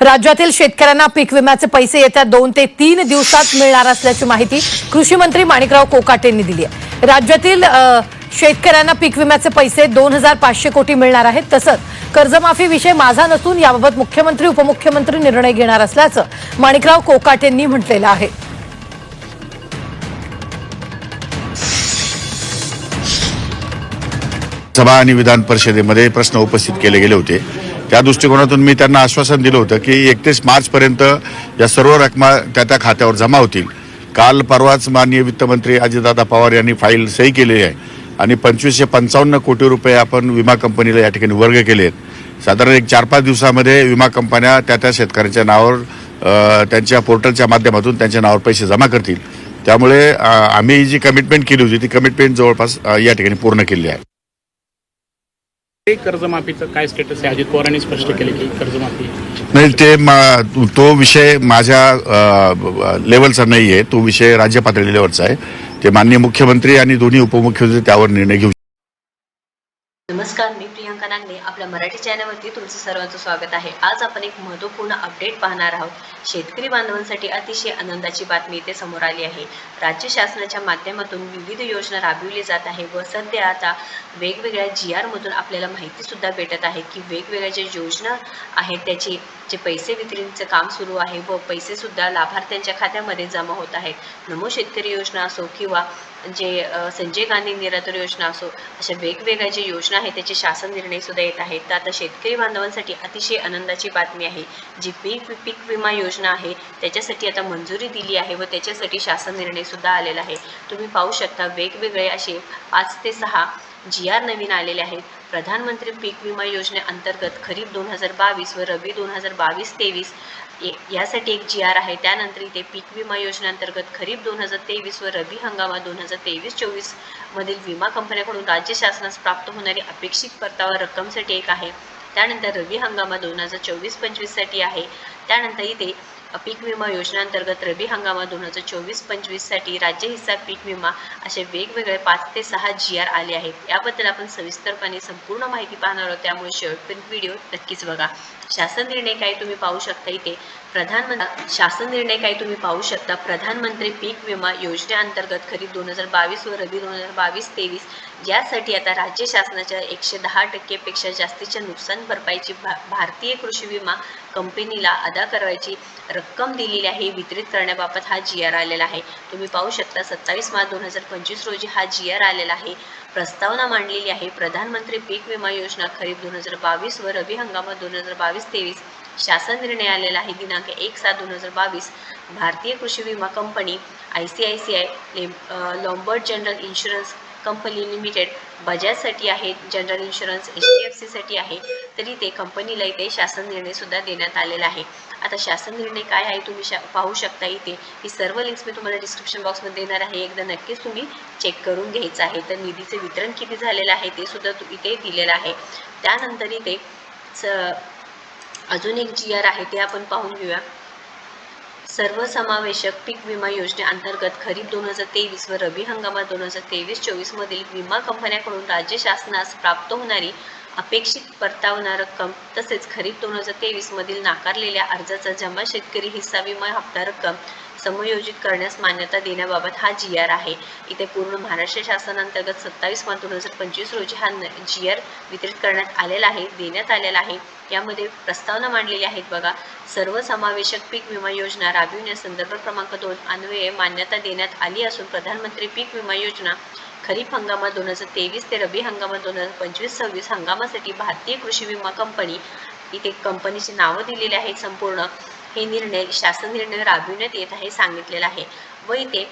राज्यातील शेतकऱ्यांना पीक विम्याचे पैसे येत्या दोन ते तीन दिवसात मिळणार असल्याची माहिती कृषी मंत्री माणिकराव कोकाटेंनी दिली आहे. राज्यातील शेतकऱ्यांना पीक विम्याचे पैसे दोन हजार पाचशे कोटी मिळणार आहेत. तसंच कर्जमाफी विषय माझा नसून याबाबत मुख्यमंत्री उपमुख्यमंत्री निर्णय घेणार असल्याचं माणिकराव कोकाटेंनी म्हटलेलं आहे. सभा आणि विधान परिषदेमध्ये प्रश्न उपस्थित केले गेले होते. त्या दृष्टिकोनातून मी त्यांना आश्वासन दिलं होतं की एकतीस मार्चपर्यंत या सर्व रकमा त्या त्या खात्यावर जमा होतील. काल परवाच माननीय वित्तमंत्री अजितदादा पवार यांनी फाईल सही केलेली आहे आणि पंचवीसशे पंचावन्न कोटी रुपये आपण विमा कंपनीला या ठिकाणी वर्ग केले आहेत साधारण एक चार पाच दिवसामध्ये विमा कंपन्या त्या त्या शेतकऱ्यांच्या नावावर त्यांच्या पोर्टलच्या माध्यमातून त्यांच्या नावावर पैसे जमा करतील. त्यामुळे आम्ही जी कमिटमेंट केली होती ती कमिटमेंट जवळपास या ठिकाणी पूर्ण केली आहे. ते कर्जमाफीचं काय स्टेटस आहे? अजित पवारांनी स्पष्ट केले की कर्जमाफी नाही ते मा- तो विषय माझ्या अ, लेवलचा नाही आहे तो विषय राज्य पातळीवरचा आहे. ते माननीय मुख्यमंत्री आणि दोन्ही उपमुख्यमंत्री त्यावर निर्णय घेऊ नमस्कार मी प्रियांका नागने आपल्या मराठी चॅनलवरती तुमचं सर्वांचं स्वागत आहे. आज आपण एक महत्त्वपूर्ण अपडेट पाहणार आहोत. शेतकरी बांधवांसाठी अतिशय आनंदाची बातमी इथे समोर आली आहे. राज्य शासनाच्या माध्यमातून विविध योजना राबविली जात आहे व सध्या आता वेगवेगळ्या जी आरमधून आपल्याला माहितीसुद्धा भेटत आहे की वेगवेगळ्या ज्या योजना आहेत त्याचे जे पैसे वितरणचं काम सुरू आहे व पैसेसुद्धा लाभार्थ्यांच्या खात्यामध्ये जमा होत आहेत. नमो शेतकरी योजना असो किंवा जे संजय गांधी निराधार योजना असो अशा वेगवेगळ्या ज्या योजना आहेत त्याचे शासन निर्णय सुद्धा येत आहेत. तर आता शेतकरी बांधवांसाठी अतिशय आनंदाची बातमी आहे. जी पीक पीक विमा योजना आहे त्याच्यासाठी आता मंजुरी दिली आहे व त्याच्यासाठी शासन निर्णय सुद्धा आलेला आहे. तुम्ही पाहू शकता वेगवेगळे असे पाच ते सहा जी आर नवीन आलेले आहेत. प्रधानमंत्री पीक विमा योजनेअंतर्गत खरीप दोन हजार बावीस व रवी दोन हजार बावीस तेवीस यासाठी एक जी आर आहे. त्यानंतर इथे पीक विमा योजनेअंतर्गत खरीप दोन हजार तेवीस व रबी हंगामा दोन हजार तेवीस चोवीस मधील विमा कंपन्याकडून राज्य शासनास प्राप्त होणारी अपेक्षित परतावा रक्कमसाठी एक आहे. त्यानंतर रबी हंगामा दोन हजार चोवीस पंचवीससाठी आहे. त्यानंतर इथे पीक विमा योजनेअंतर्गत रबी हंगामात दोन हजार चोवीस पंचवीससाठी राज्य हिस्सा पीक विमा असे वेगवेगळे पाच ते सहा जी आर आले आहेत. याबद्दल आपण सविस्तरपणे संपूर्ण माहिती पाहणार आहोत. त्यामुळे शेवटपर्यंत व्हिडिओ नक्कीच बघा. शासन निर्णय काय तुम्ही पाहू शकता इथे? प्रधानमंत्री शासन निर्णय काय तुम्ही पाहू शकता? प्रधानमंत्री पीक विमा योजनेअंतर्गत खरीप दोन हजार बावीस व रबी दोन हजार बावीस तेवीस यासाठी आता राज्य शासनाच्या एकशे दहा टक्केपेक्षा जास्तीच्या नुकसान भरपाईची भा भारतीय कृषी विमा कंपनीला अदा करायची रक्कम दिलेली आहे वितरित करण्याबाबत हा जी आर आलेला आहे. तुम्ही पाहू शकता सत्तावीस मार्च दोन हजार पंचवीस रोजी हा जी आर आलेला आहे. प्रस्तावना मांडलेली आहे प्रधानमंत्री पीक विमा योजना खरीप दोन हजार बावीस व रवी हंगामात दोन हजार बावीस तेवीस. शासन निर्णय आलेला आहे दिनांक एक सात दोन हजार बावीस. भारतीय कृषी विमा company I C I C I Lombard general insurance company limited बजाजसाठी आहे general insurance H D F सीसाठी आहे तरी ते कंपनीला इथे शासन निर्णयसुद्धा देण्यात आलेला आहे. आता शासन निर्णय काय आहे तुम्ही शा पाहू शकता इथे. ही सर्व लिंक्स मी तुम्हाला डिस्क्रिप्शन बॉक्समध्ये देणार आहे. एकदा नक्कीच तुम्ही चेक करून घ्यायचं आहे. तर निधीचे वितरण किती झालेलं आहे ते सुद्धा इथे दिलेलं आहे. त्यानंतर इथे स अजून एक जी आर आहे ते आपण पाहून घेऊया. सर्वसमावेशक पीक विमा योजनेअंतर्गत खरीप दोन हजार तेवीस व रबी हंगामात दोन हजार तेवीस चोवीसमधील विमा कंपन्याकडून राज्य शासनास प्राप्त होणारी अपेक्षित परतावना रक्कम तसेच खरीप दोन हजार तेवीसमधील नाकारलेल्या अर्जाचा जमा शेतकरी हिस्सा विमा हप्ता रक्कम समयोजित करण्यास मान्यता देण्याबाबत हा जी आर आहे. इथे पूर्ण महाराष्ट्र शासनांतर्गत सत्तावीस मार्च दोन हजार पंचवीस रोजी हा जी आर वितरित करण्यात आलेला आहे देण्यात आलेला आहे. यामध्ये प्रस्तावना मांडलेली आहेत बघा. सर्वसमावेशक पीक विमा योजना राबविण्यास संदर्भ क्रमांक दोन अन्वये मान्यता देण्यात आली असून प्रधानमंत्री पीक विमा योजना खरीप हंगामात दोन हजार तेवीस ते रब्बी हंगामात दोन हजार पंचवीस सव्वीस हंगामासाठी भारतीय कृषी विमा कंपनी इथे कंपनीची नावं दिलेली आहेत संपूर्ण. हे निर्णय शासन निर्णय राबविण्यात येत आहे सांगितलेलं आहे. व इथे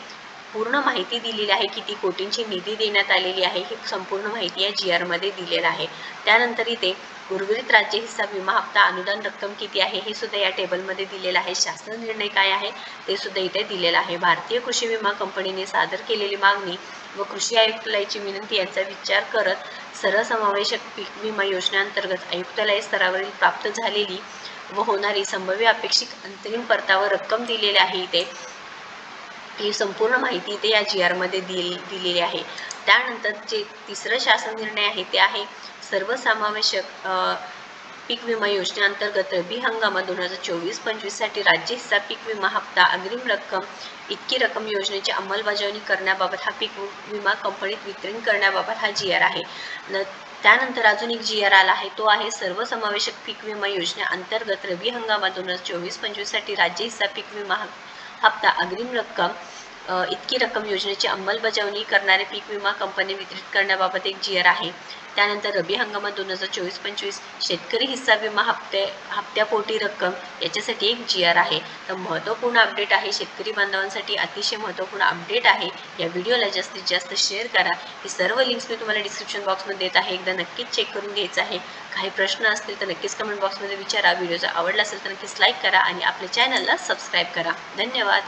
पूर्ण माहिती दिलेली आहे किती कोटींची निधी देण्यात आलेली आहे ही संपूर्ण माहिती या जी आरमध्ये दिलेलं आहे. त्यानंतर इथे उर्वरित राज्य हिस्सा विमा हप्ता अनुदान रक्कम किती आहे हे सुद्धा या टेबलमध्ये दिलेलं आहे. शासन निर्णय काय आहे ते सुद्धा इथे दिलेलं आहे. भारतीय कृषी विमा कंपनीने सादर केलेली मागणी व कृषी आयुक्तालयाची विनंती यांचा विचार करत सर्वसमावेशक पीक विमा योजनेअंतर्गत आयुक्तालय स्तरावरील प्राप्त झालेली व होणारी संभाव्य अपेक्षित अंतरिम परतावा रक्कम दिलेली आहे इथे. ही संपूर्ण माहिती इथे या जी आरमध्ये दिल दिलेली आहे. त्यानंतर जे तिसरं शासन निर्णय आहे ते आहे सर्वसमावेशक पीक विमा योजनेअंतर्गत रब्बी हंगामात दोन हजार चोवीस पंचवीससाठी राज्य हिस्सा पीक विमा हप्ता अग्रिम रक्कम इतकी रक्कम योजनेची अंमलबजावणी करण्याबाबत हा पीक विमा कंपनीत वितरण करण्याबाबत हा जी आर आहे. न त्यानंतर अजून एक जी आर आला आहे. तो आहे सर्वसमावेशक पीक विमा योजनेअंतर्गत रब्बी हंगामात दोन हजार चोवीस पंचवीससाठी राज्य हिस्सा पीक विमा हप्ता अग्रिम रक्कम इतकी रक्कम योजनेची अंमलबजावणी करणारे पीक विमा कंपनी वितरित करण्याबाबत एक जी आर आहे. त्यानंतर रब्बी हंगामात दोन हजार चोवीस पंचवीस शेतकरी हिस्सा विमा हप्ते हप्त्यापोटी रक्कम याच्यासाठी एक जी आर आहे. तर महत्त्वपूर्ण अपडेट आहे शेतकरी बांधवांसाठी अतिशय महत्त्वपूर्ण अपडेट आहे. या व्हिडिओला जास्तीत जास्त शेअर करा. ही सर्व लिंक्स मी तुम्हाला डिस्क्रिप्शन बॉक्समध्ये देत आहे. एकदा नक्कीच चेक करून घ्यायचं आहे. काही प्रश्न असतील तर नक्कीच कमेंट बॉक्समध्ये विचारा. व्हिडिओ जर आवडला असेल तर नक्कीच लाईक करा आणि आपल्या चॅनलला सबस्क्राईब करा. धन्यवाद.